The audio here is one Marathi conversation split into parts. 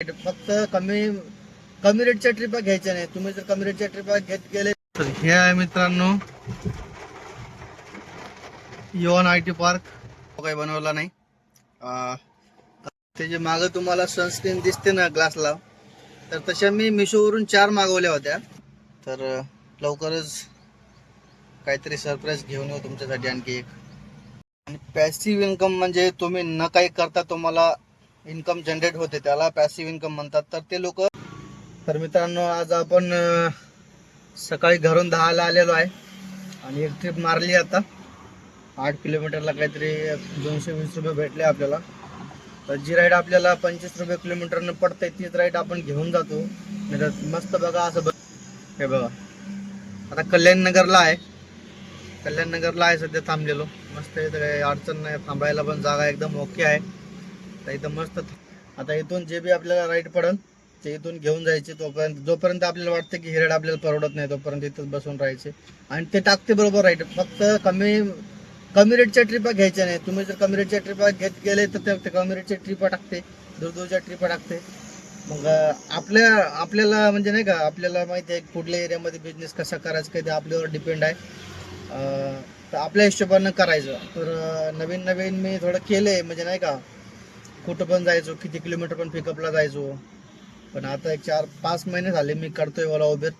फक्त कमी कमी रेटच्या ट्रिपा घ्यायच्या नाही तुम्ही जर कमी रेटच्या ट्रिपा घेत गेले तर हे आहे मित्रांनो. योन आय टी पार्क. काही बनवला नाही. त्याच्या मागं तुम्हाला सनस्क्रीन दिसते ना ग्लासला तर तशा मी मिशोवरून चार मागवल्या होत्या. तर लवकरच काहीतरी सरप्राईज घेऊन येऊ तुमच्यासाठी आणखी एक. आणि पॅसिव्ह इन्कम म्हणजे तुम्ही न काही करता तुम्हाला इन्कम जनरेट होते त्याला पॅसिव्ह इन्कम म्हणतात. तर ते लोक तर मित्रांनो आज आपण सकाळी घरून दहाला आलेलो आहे. आणि एक ट्रिप मारली आता. आठ किलोमीटरला काहीतरी दोनशे वीस रुपये भेटले आपल्याला. तर जी राईड आपल्याला पंचवीस रुपये किलोमीटरनं पडते तीच राईड आपण घेऊन जातो. तर मस्त बघा असं बघ हे बघा. आता कल्याणनगरला आहे. कल्याणनगरला आहे सध्या थांबलेलो. मस्त इथं काही अडचण नाही. थांबायला पण जागा एकदम ओके आहे. आता इथं मस्त आता इथून जे बी आपल्याला राईट पडेल ते इथून घेऊन जायचे तोपर्यंत जोपर्यंत आपल्याला वाटतं की हिरड आपल्याला परवडत नाही तोपर्यंत इथंच बसून राहायचे. आणि ते टाकते बरोबर राईट फक्त कमी कमी रेटच्या ट्रिपा घ्यायच्या नाही. तुम्ही जर कमी रेटच्या ट्रिपा घेत गेले तर ते कमी रेटच्या ट्रिपा टाकते. दूरदूरच्या ट्रिपा टाकते. मग आपल्या आपल्याला म्हणजे नाही का आपल्याला माहिती आहे कुठल्या एरियामध्ये बिझनेस कसा करायचा काही ते आपल्यावर डिपेंड आहे. तर आपल्या हिशोबानं करायचं. तर नवीन नवीन मी थोडं केलं आहे म्हणजे नाही का कुठं पण जायचो किती किलोमीटर पण पिकअपला जायचो. पण आता एक चार पाच महिने झाले मी करतोय ओला उबेर.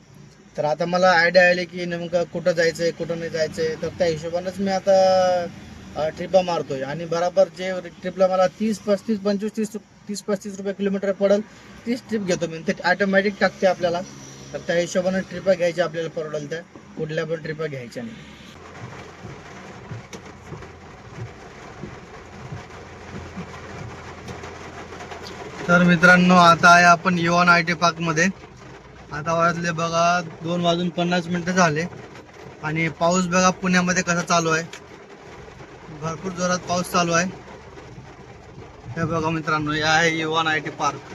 तर आता मला आयडिया आली की नेमकं कुठं जायचं आहे कुठं नाही जायचं आहे तर त्या हिशोबानंच मी आता ट्रिपा मारतोय. आणि बराबर जे ट्रिपला मला तीस पस्तीस पंचवीस तीस तीस पस्तीस रुपये किलोमीटर पडेल तीच ट्रिप घेतो मी. ते ऑटोमॅटिक टाकते आपल्याला. तर त्या हिशोबानं ट्रिपा घ्यायच्या आपल्याला परवडेल त्या कुठल्या पण ट्रिपा घ्यायच्या नाही. तर मित्रांनो आता आहे आपण युवान आय टी पार्कमध्ये आता वाजले बघा दोन वाजून पन्नास मिनटं झाले. आणि पाऊस बघा पुण्यामध्ये कसा चालू आहे. भरपूर जोरात पाऊस चालू आहे. हे बघा मित्रांनो हे आहे युवान आय टी पार्क.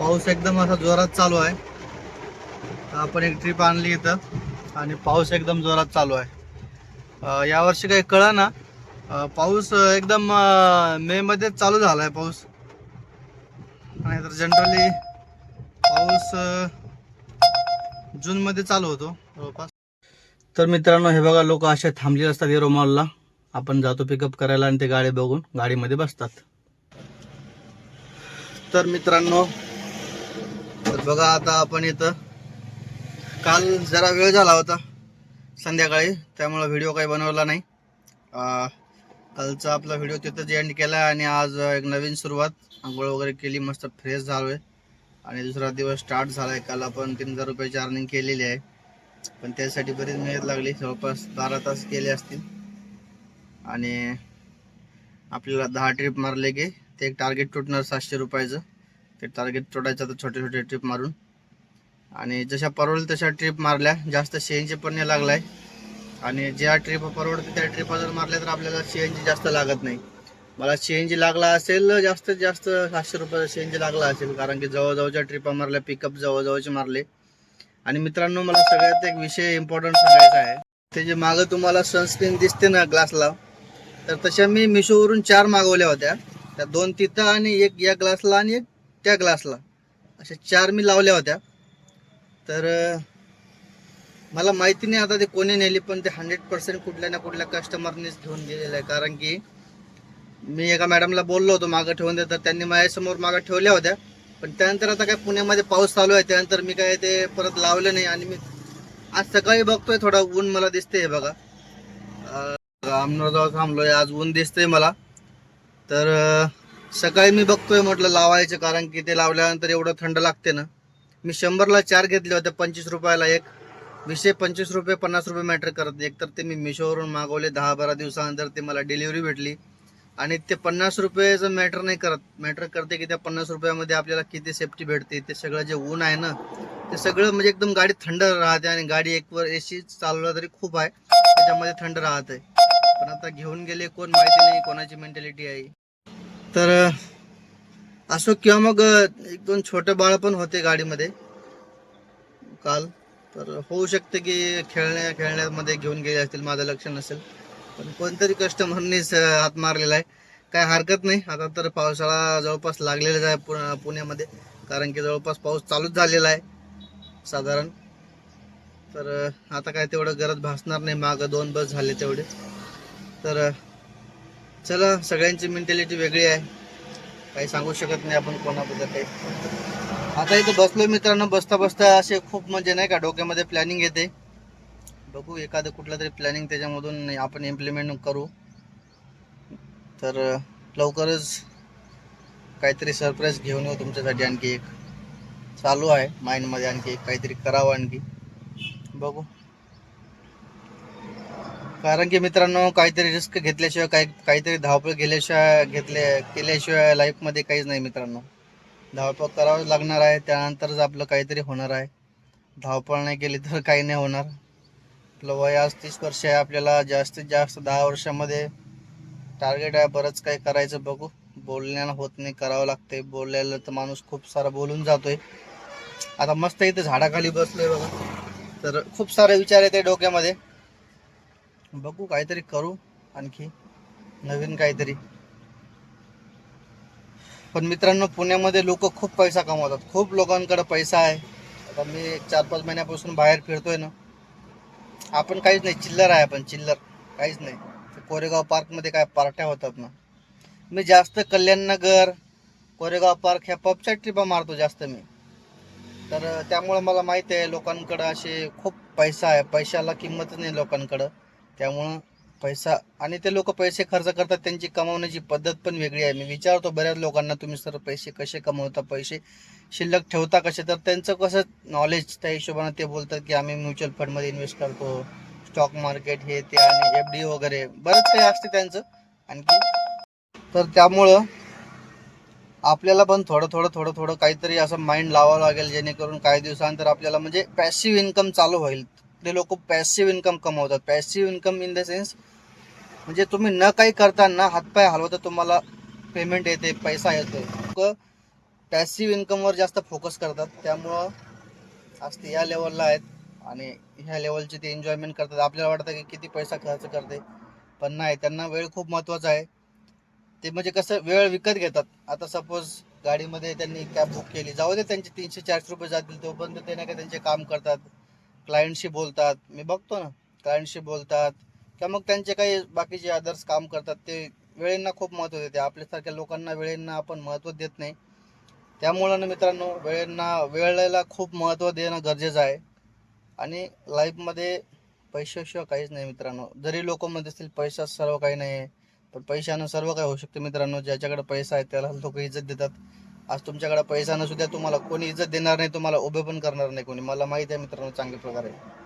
पाऊस एकदम असा जोरात चालू आहे. तर आपण एक ट्रिप आणली इथं. आणि पाऊस एकदम जोरात चालू आहे. यावर्षी काही कळा ना पाऊस एकदम मे मध्ये चालू झालाय पाऊस. नाहीतर तर जनरली पाऊस जून मध्ये चालू होतो जवळपास. तर मित्रांनो हे बघा लोक असे थांबलेले असतात एरो मॉलला आपण जातो पिकअप करायला आणि ते गाडी बघून गाडीमध्ये बसतात. तर मित्रांनो तर बघा आता आपण इथं. काल जरा वेळ झाला होता संध्याकाळी त्यामुळं व्हिडिओ काही बनवला नाही. कालचा आपला व्हिडिओ तिथंच एंड केला आणि आज एक नवीन सुरुवात. आंघोळ वगैरे केली मस्त फ्रेश झालोय. आणि दुसरा दिवस स्टार्ट झालाय. काल आपण तीन हजार रुपयाची अर्निंग केलेली आहे. पण त्यासाठी बरीच मेहनत लागली. जवळपास बारा तास केले असतील. आणि आपल्याला दहा ट्रिप मारले की ते एक टार्गेट तुटणार सातशे रुपयाचं. ते टार्गेट तुटायचं तर छोटे छोटे ट्रिप मारून. आणि जशा परवडेल तशा ट्रिप मारल्या जास्त शेंचे पण नाही लागलाय. आणि ज्या ट्रिप परवडते त्या ट्रिपा जर मारल्या तर आपल्याला सी एन जी जास्त लागत नाही. मला सी एन जी लागला असेल जास्तीत जास्त सातशे रुपये जी लागला असेल कारण की जवळजवळच्या ट्रिपा मारल्या पिकअप जवळजवळचे मारले. आणि मित्रांनो मला सगळ्यात एक विषय इम्पॉर्टंट सांगायचा आहे. ते जे मागं तुम्हाला सनस्क्रीन दिसते ना ग्लासला तर तशा मी मिशोवरून चार मागवल्या होत्या. त्या दोन तिथं आणि एक या ग्लासला आणि एक त्या ग्लासला अशा चार मी लावल्या होत्या. तर मला माहिती नाही आता ते कोणी नेली पण ते हंड्रेड पर्सेंट कुठल्या ना कुठल्या कस्टमरनेच घेऊन गेलेलं आहे. कारण की मी एका मॅडमला बोललो होतो मागं ठेवून दे तर त्यांनी माझ्यासमोर मागं ठेवल्या होत्या. पण त्यानंतर आता काय पुण्यामध्ये पाऊस चालू आहे. त्यानंतर मी काय ते परत लावलं नाही. आणि मी आज सकाळी बघतोय थोडा ऊन मला दिसतंय बघा. अमरावती थांबलोय. आज ऊन दिसतंय मला. तर सकाळी मी बघतोय म्हटलं लावायचं. कारण की ते लावल्यानंतर एवढं थंड लागते ना. मी शंभरला चार घेतले होते. पंचवीस रुपयाला एक. वीसशे पंचवीस रुपये पन्नास रुपये मॅटर करत एकतर ते मी मिशोवरून मागवले दहा बारा दिवसानंतर ते मला डिलिव्हरी भेटली. आणि ते पन्नास रुपयेचं मॅटर नाही करत. मॅटर करते की त्या पन्नास रुपयामध्ये आपल्याला किती सेफ्टी भेटते. ते सगळं जे ऊन आहे ना ते सगळं म्हणजे एकदम गाडी थंड राहते आणि गाडी एक वर सी चालवला तरी खूप आहे. त्याच्यामध्ये थंड राहते. पण आता घेऊन गेले कोण माहिती नाही कोणाची मेंटॅलिटी आहे. तर असो किंवा मग एक दोन छोटे बाळ पण होते गाडीमध्ये. काल तर होऊ शकते की खेळण्या खेळण्यामध्ये घेऊन गेले असतील माझं लक्ष नसेल. पण कोणतरी कस्टमरनीच हात मारलेला आहे. काय हरकत नाही. आता तर पावसाळा जवळपास लागलेलाच आहे पु- पुण्यामध्ये. कारण की जवळपास पाऊस चालूच झालेला आहे साधारण. तर आता काय तेवढं गरज भासणार नाही. मागं दोन बस झाले तेवढे. तर चला सगळ्यांची मेंटॅलिटी वेगळी आहे. काही सांगू शकत नाही आपण कोणाबद्दल काही. आता इथं बसलो मित्रांनो बसता बसता असे खूप म्हणजे नाही का डोक्यामध्ये प्लॅनिंग येते. बघू एखादं कुठलं तरी प्लॅनिंग त्याच्यामधून आपण इम्प्लिमेंट करू. तर लवकरच काहीतरी सरप्राईज घेऊन येऊ तुमच्यासाठी आणखी एक. चालू आहे माइंडमध्ये आणखी एक काहीतरी करावं आणखी. बघू. कारण की मित्रांनो काहीतरी रिस्क घेतल्याशिवाय काही काहीतरी धावपळ गेल्याशिवाय घेतल्या केल्याशिवाय लाईफमध्ये काहीच नाही मित्रांनो. धावपळ करावं लागणार आहे त्यानंतरच आपलं काहीतरी होणार आहे. धावपळ नाही केली तर काही नाही होणार. आपलं वय आज तीस वर्ष आहे आपल्याला जास्तीत जास्त दहा वर्षामध्ये टार्गेट आहे बरंच काही करायचं बघू. बोलण्यानं होत नाही करावं लागते बोलायला तर माणूस खूप सारा बोलून जातोय. आता मस्त इथं झाडाखाली बसलोय बघा. तर खूप सारे विचार येते डोक्यामध्ये. बघू काहीतरी करू आणखी. नवीन काहीतरी. पण मित्रांनो पुण्यामध्ये लोक खूप पैसा कमवतात. खूप लोकांकडे पैसा आहे. आता मी चार पाच महिन्यापासून बाहेर फिरतोय ना. आपण काहीच नाही चिल्लर आहे आपण चिल्लर. काहीच नाही. कोरेगाव पार्कमध्ये काय पार्ट्या होतात ना. मी जास्त कल्याणनगर कोरेगाव पार्क ह्या पबच्या ट्रिपा मारतो जास्त मी. तर त्यामुळं मला माहिती आहे लोकांकडं असे खूप पैसा आहे. पैशाला किंमतच नाही लोकांकडं. त्यामुळं पैसा आणि ते लोक पैसे खर्च करतात त्यांची कमावण्याची पद्धत पण वेगळी आहे. मी विचारतो बऱ्याच लोकांना तुम्ही सर पैसे कसे कमवता? पैसे शिल्लक ठेवता कसे? तर त्यांचं कसं नॉलेज त्या हिशोबाने ते बोलतात की आम्ही म्युच्युअल फंडमध्ये इन्व्हेस्ट करतो स्टॉक मार्केट हे ते आणि एफ डी वगैरे. बरंच काही असते त्यांचं आणखी. तर त्यामुळं आपल्याला पण थोडं थोडं थोडं थोडं काहीतरी असं माइंड लावावं लागेल जेणेकरून काही दिवसानंतर आपल्याला म्हणजे पॅसिव्ह इन्कम चालू होईल. ते लोक पॅसिव्ह इन्कम कमवतात. Passive income in the sense म्हणजे तुम्ही न काही करताना हातपाय हलवता तुम्हाला पेमेंट येते पैसा येतो लोक पॅसिव्ह इन्कमवर जास्त फोकस करतात. त्यामुळं आज ते या लेवलला आहेत आणि ह्या लेवलची ते एन्जॉयमेंट करतात. आपल्याला वाटतं की किती पैसा खर्च करते पण नाही त्यांना वेळ खूप महत्त्वाचा आहे. ते म्हणजे कसं वेळ विकत घेतात. आता सपोज गाडीमध्ये त्यांनी कॅब बुक केली जाऊ दे त्यांचे तीनशे चारशे रुपये जातील तोपर्यंत ते नाही का त्यांचे काम करतात. क्लायंटशी बोलतात. मी बघतो ना क्लायंटशी बोलतात. तर मग त्यांचे काही बाकीचे अदर्स काम करतात ते वेळेंना खूप महत्त्व देते. आपल्यासारख्या लोकांना वेळेंना आपण महत्त्व देत नाही. त्यामुळं ना मित्रांनो वेळेंना वेळेला खूप महत्त्व देणं गरजेचं आहे. आणि लाईफमध्ये पैशाशिवाय काहीच नाही मित्रांनो. जरी लोक म्हणत असतील पैसा सर्व काही नाही आहे पण पैशानं सर्व काही होऊ शकतं मित्रांनो. ज्याच्याकडे पैसा आहे त्याला लोक इज्जत देतात. आज तुमच्याकडे पैसा नसू द्या तुम्हाला कोणी इज्जत देणार नाही तुम्हाला उभे पण करणार नाही कोणी. मला माहिती आहे मित्रांनो चांगल्या प्रकारे.